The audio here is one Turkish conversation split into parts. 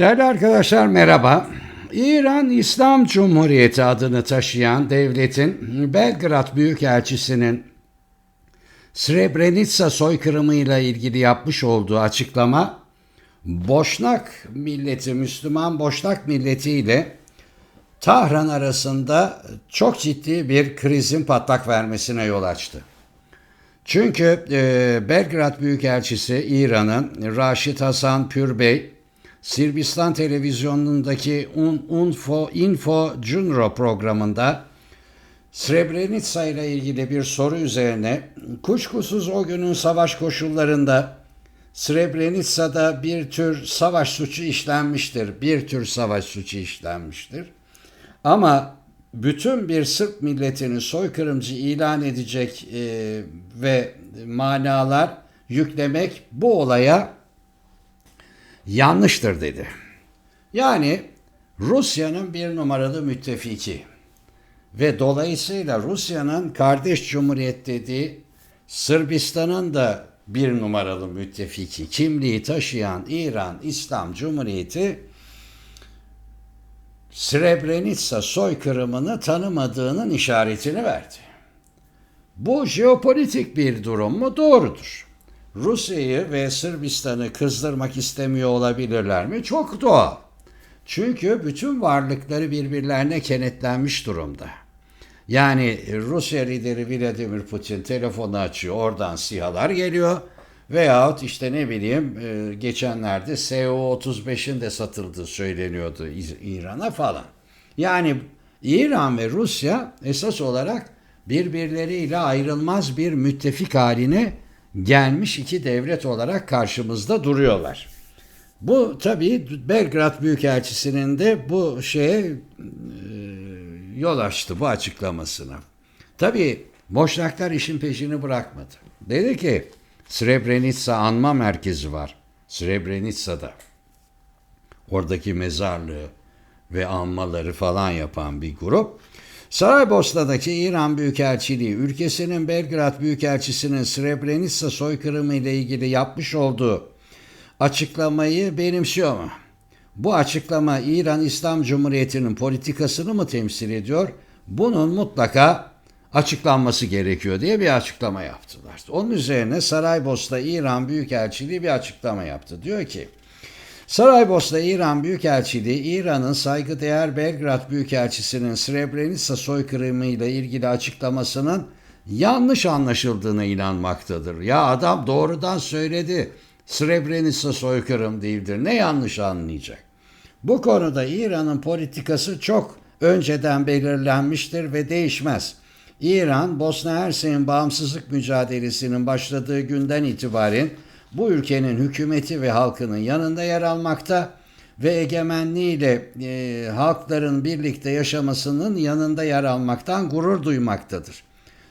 Değerli arkadaşlar merhaba. İran İslam Cumhuriyeti adını taşıyan devletin Belgrad Büyükelçisi'nin Srebrenica soykırımıyla ilgili yapmış olduğu açıklama Boşnak milleti, Müslüman Boşnak milleti ile Tahran arasında çok ciddi bir krizin patlak vermesine yol açtı. Çünkü e, Belgrad Büyükelçisi İran'ın Raşit Hasan Pürbey, Sırbistan televizyonundaki Un, Unfo, Info Cunro programında Srebrenica ile ilgili bir soru üzerine kuşkusuz o günün savaş koşullarında Srebrenica'da bir tür savaş suçu işlenmiştir. Bir tür savaş suçu işlenmiştir. Ama bütün bir Sırp milletini soykırımcı ilan edecek e, ve manalar yüklemek bu olaya yanlıştır dedi. Yani Rusya'nın bir numaralı müttefiki ve dolayısıyla Rusya'nın kardeş cumhuriyet dediği Sırbistan'ın da bir numaralı müttefiki kimliği taşıyan İran İslam Cumhuriyeti Srebrenica soykırımını tanımadığının işaretini verdi. Bu jeopolitik bir durum mu? Doğrudur. Rusya'yı ve Sırbistan'ı kızdırmak istemiyor olabilirler mi? Çok doğal. Çünkü bütün varlıkları birbirlerine kenetlenmiş durumda. Yani Rusya lideri Vladimir Putin telefonu açıyor, oradan sihalar geliyor. Veyahut işte ne bileyim e, geçenlerde SU-35'in de satıldığı söyleniyordu İran'a falan. Yani İran ve Rusya esas olarak birbirleriyle ayrılmaz bir müttefik haline gelmiş iki devlet olarak karşımızda duruyorlar. Bu tabii Belgrad Büyükelçisi'nin de bu şeye e, yol açtı bu açıklamasına. Tabii Boşnaklar işin peşini bırakmadı. Dedi ki Srebrenica Anma Merkezi var. Srebrenica'da. Oradaki mezarlığı ve anmaları falan yapan bir grup. Saraybosna'daki İran Büyükelçiliği ülkesinin Belgrad Büyükelçisi'nin Srebrenica soykırımı ile ilgili yapmış olduğu açıklamayı benimsiyor mu? Bu açıklama İran İslam Cumhuriyeti'nin politikasını mı temsil ediyor? Bunun mutlaka açıklanması gerekiyor diye bir açıklama yaptılar. Onun üzerine Saraybosna İran Büyükelçiliği bir açıklama yaptı. Diyor ki Saraybosna İran Büyükelçiliği İran'ın saygıdeğer Belgrad Büyükelçisi'nin Srebrenica soykırımı ile ilgili açıklamasının yanlış anlaşıldığına inanmaktadır. Ya adam doğrudan söyledi. Srebrenica soykırım değildir. Ne yanlış anlayacak? Bu konuda İran'ın politikası çok önceden belirlenmiştir ve değişmez. İran, Bosna Hersek'in bağımsızlık mücadelesinin başladığı günden itibaren bu ülkenin hükümeti ve halkının yanında yer almakta ve egemenliğiyle e, halkların birlikte yaşamasının yanında yer almaktan gurur duymaktadır.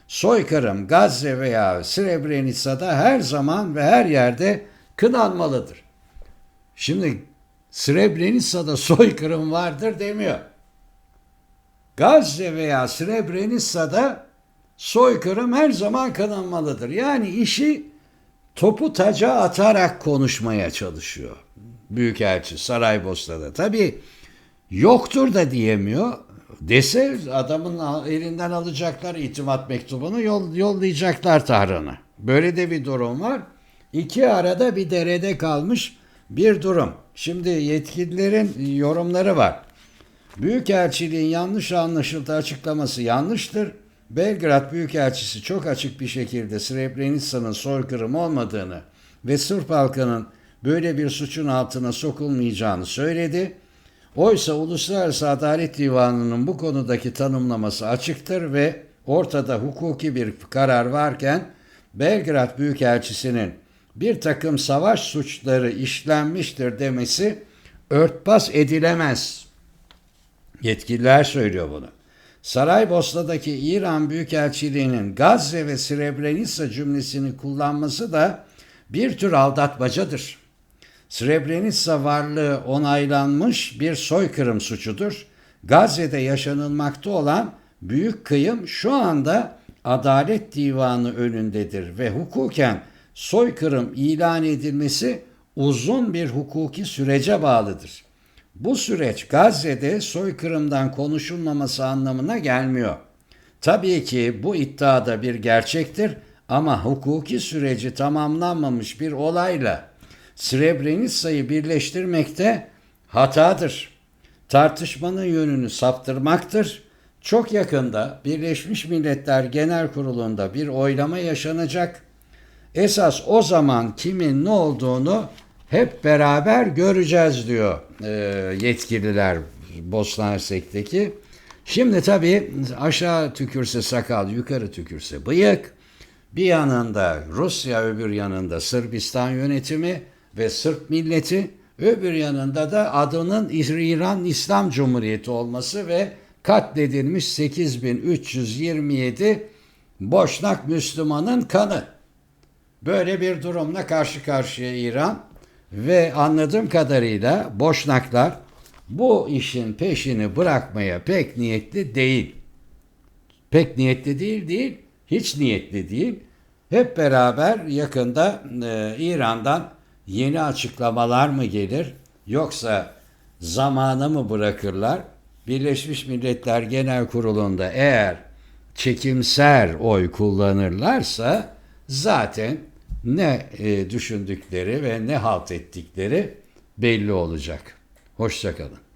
Soykırım, Gazze veya Srebrenica'da her zaman ve her yerde kınanmalıdır. Şimdi Srebrenica'da soykırım vardır demiyor. Gazze veya Srebrenica'da soykırım her zaman kınanmalıdır. Yani işi topu taca atarak konuşmaya çalışıyor. Büyükelçi Saraybosna'da. Tabi yoktur da diyemiyor. Dese adamın elinden alacaklar itimat mektubunu yol, yollayacaklar Tahran'a. Böyle de bir durum var. İki arada bir derede kalmış bir durum. Şimdi yetkililerin yorumları var. Büyükelçiliğin yanlış anlaşıldığı açıklaması yanlıştır. Belgrad Büyükelçisi çok açık bir şekilde Srebrenica'nın soykırım olmadığını ve Sırp halkının böyle bir suçun altına sokulmayacağını söyledi. Oysa Uluslararası Adalet Divanı'nın bu konudaki tanımlaması açıktır ve ortada hukuki bir karar varken Belgrad Büyükelçisi'nin bir takım savaş suçları işlenmiştir demesi örtbas edilemez. Yetkililer söylüyor bunu. Saraybosna'daki İran Büyükelçiliği'nin Gazze ve Srebrenica cümlesini kullanması da bir tür aldatmacadır. Srebrenica varlığı onaylanmış bir soykırım suçudur. Gazze'de yaşanılmakta olan büyük kıyım şu anda Adalet Divanı önündedir ve hukuken soykırım ilan edilmesi uzun bir hukuki sürece bağlıdır. Bu süreç Gazze'de soykırımdan konuşulmaması anlamına gelmiyor. Tabii ki bu iddiada bir gerçektir ama hukuki süreci tamamlanmamış bir olayla Srebrenica'yı birleştirmekte hatadır. Tartışmanın yönünü saptırmaktır. Çok yakında Birleşmiş Milletler Genel Kurulu'nda bir oylama yaşanacak. Esas o zaman kimin ne olduğunu hep beraber göreceğiz diyor e, yetkililer Bosna Hersek'teki. Şimdi tabii aşağı tükürse sakal, yukarı tükürse bıyık. Bir yanında Rusya, öbür yanında Sırbistan yönetimi ve Sırp milleti, öbür yanında da adının İran İslam Cumhuriyeti olması ve katledilmiş 8327 Boşnak Müslümanın kanı. Böyle bir durumla karşı karşıya İran ve anladığım kadarıyla Boşnaklar bu işin peşini bırakmaya pek niyetli değil. Pek niyetli değil değil, hiç niyetli değil. Hep beraber yakında e, İran'dan yeni açıklamalar mı gelir yoksa zamanı mı bırakırlar? Birleşmiş Milletler Genel Kurulu'nda eğer çekimser oy kullanırlarsa zaten ne e, düşündükleri ve ne halt ettikleri belli olacak. Hoşçakalın.